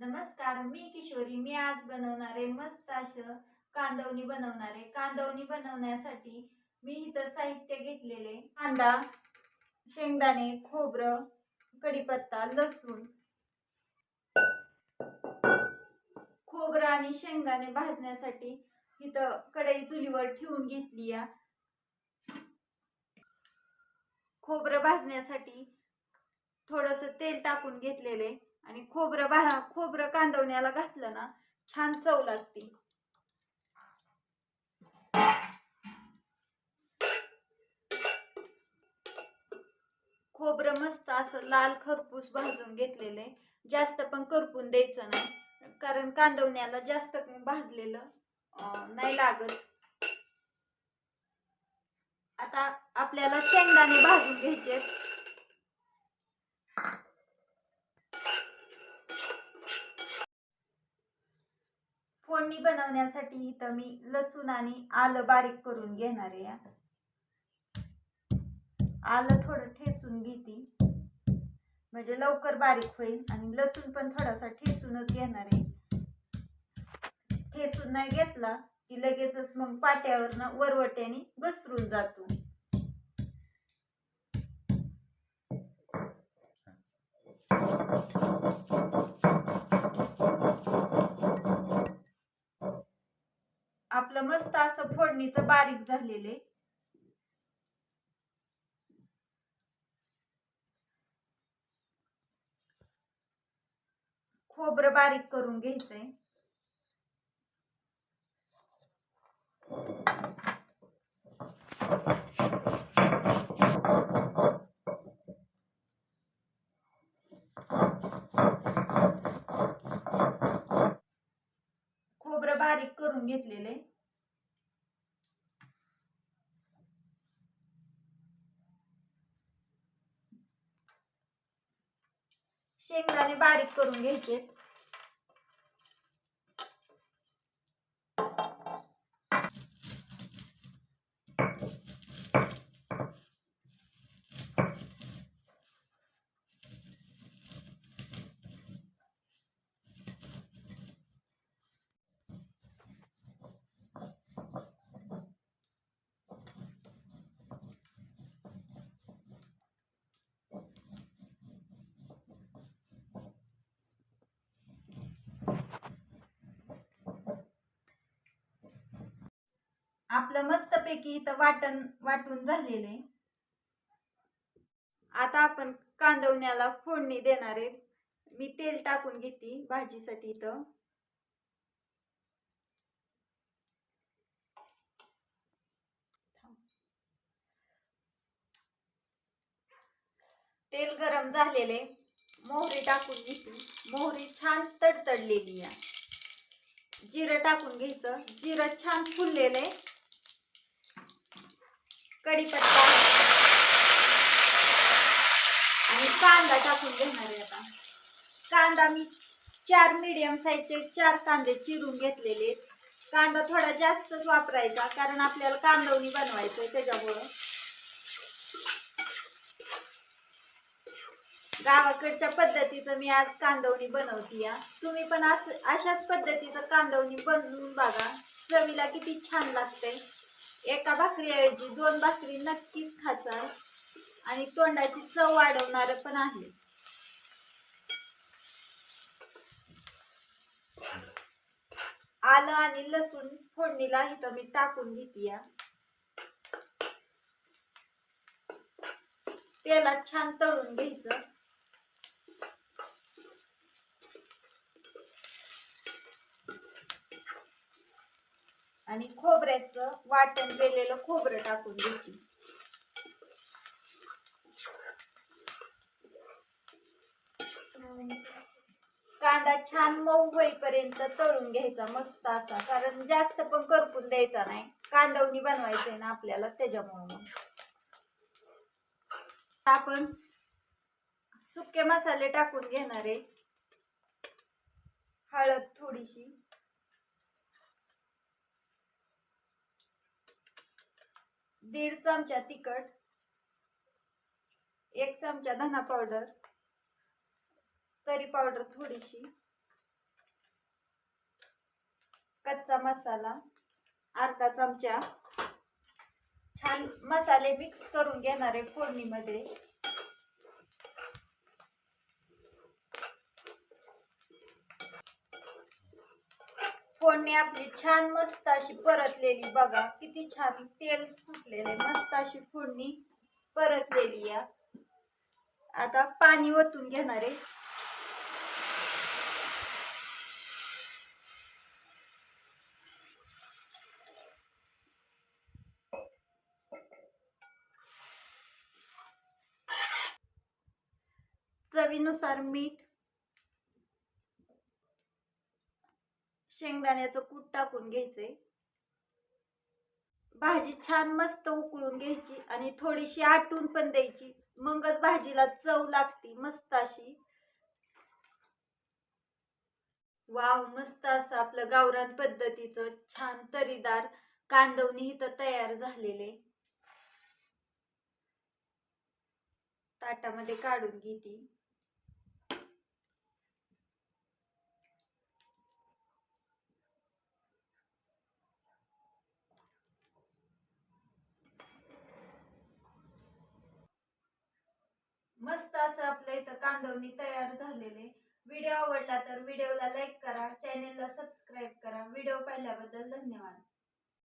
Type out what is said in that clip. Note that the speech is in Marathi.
नमस्कार मी किशोरी. मी आज बनवणारे मस्त असं कांदवणी बनवणारे. कांदवणी बनवण्यासाठी मी इथं साहित्य घेतलेले. कांदा शेंगदाणे खोबरं कढीपत्ता लसूण खोबरं आणि शेंगदाणे भाजण्यासाठी इथं कढई चुलीवर ठेवून घेतली या. खोबरं भाजण्यासाठी थोडंसं तेल टाकून घेतलेले. आणि खोबरं भा खोबरं कांदवण्याला घातलं ना छान चव लागते. खोबरं मस्त असं लाल खरपूस भाजून घेतलेलं आहे. जास्त पण करपून द्यायचं नाही कारण कांदवण्याला जास्त भाजलेलं नाही लागत. आता आपल्याला शेंगदाणे भाजून घ्यायचे फोडणी बनवण्यासाठी इथं मी लसूण आणि आलं बारीक करून घेणार आहे. आलं थोडं ठेचून घेते. म्हणजे लवकर बारीक होईल आणि लसूण पण थोडासा ठेचूनच घेणार आहे. ठेचून नाही घेतला की लगेचच मग पाट्यावरनं वरवट्याने घसरून जातो आपलं मस्त असं फोडणीचं बारीक झालेले. खोबरं बारीक करून घ्यायचंय. खोबरं बारीक करून घेतलेले. शेंगदाणे बारीक करून घ्यायचे आपलं मस्तपैकी इथं वाटण वाटून झालेलं आहे. आता आपण कांदवण्याला फोडणी देणार आहे. मी तेल टाकून घेते भाजीसाठी इथं. तेल गरम झालेले मोहरी टाकून घेते. मोहरी छान तडतडलेली आहे. जिरं टाकून घ्यायचं. जिरं छान फुललेलं आहे. कढीपत्ता. आणि कांदा टाकून घेणार आहे आता. कांदा मी चार मीडियम साईजचे चार कांदे चिरून घेतलेले आहेत. कांदा थोडा जास्तच वापरायचा कारण आपल्याला कांदवणी बनवायचं आहे त्याच्यामुळं. गावाकडच्या पद्धतीचं मी आज कांदवणी बनवते या तुम्ही पण असं अशाच पद्धतीचं कांदवणी बनवून बघा. चवीला किती छान लागते एका भाकरीऐवजी दोन भाकरी नक्कीच खाचाल आणि तोंडाची चव वाढवणार पण आहे. आलं आणि लसूण फोडणीला इथं मी टाकून घेते या तेलात छान तळून घ्यायचं. आणि खोबऱ्याचं वाटण केलेलं खोबरं टाकून घेते. कांदा छान मऊ होईपर्यंत तळून घ्यायचा मस्त असा कारण जास्त पण करपून द्यायचा नाही. कांदवणी बनवायचंय ना आपल्याला त्याच्यामुळे मग. आपण सुके मसाले टाकून घेणार आहे. हळद थोडीशी. दीड चमचा तिखट एक चमचा धना पावडर करी पावडर थोडीशी कच्चा मसाला अर्धा चमचा. छान मसाले मिक्स करून घेणार आहे फोडणीमध्ये. फोडणी आपली छान मस्त अशी परतलेली बघा. किती छान तेल सुटलेले मस्त अशी फोडणी परतलेली या आता पाणी ओतून घेणार आहे. चवीनुसार मीठ शेंगदाण्याचं कूट टाकून घ्यायचंय. भाजी छान मस्त उकळून घ्यायची आणि थोडीशी आटून पण द्यायची. मगच भाजीला चव लागती मस्त अशी. वाव मस्त असं आपलं गावरान पद्धतीचं छान तरीदार कांदवणी इथं तयार झालेले. ताटामध्ये काढून घेते. मस्त असं आपल्या इथं कांदवणी तयार झालेले. व्हिडिओ आवडला तर व्हिडिओला लाईक करा चॅनेलला सबस्क्राईब करा. व्हिडिओ पाहिल्याबद्दल धन्यवाद.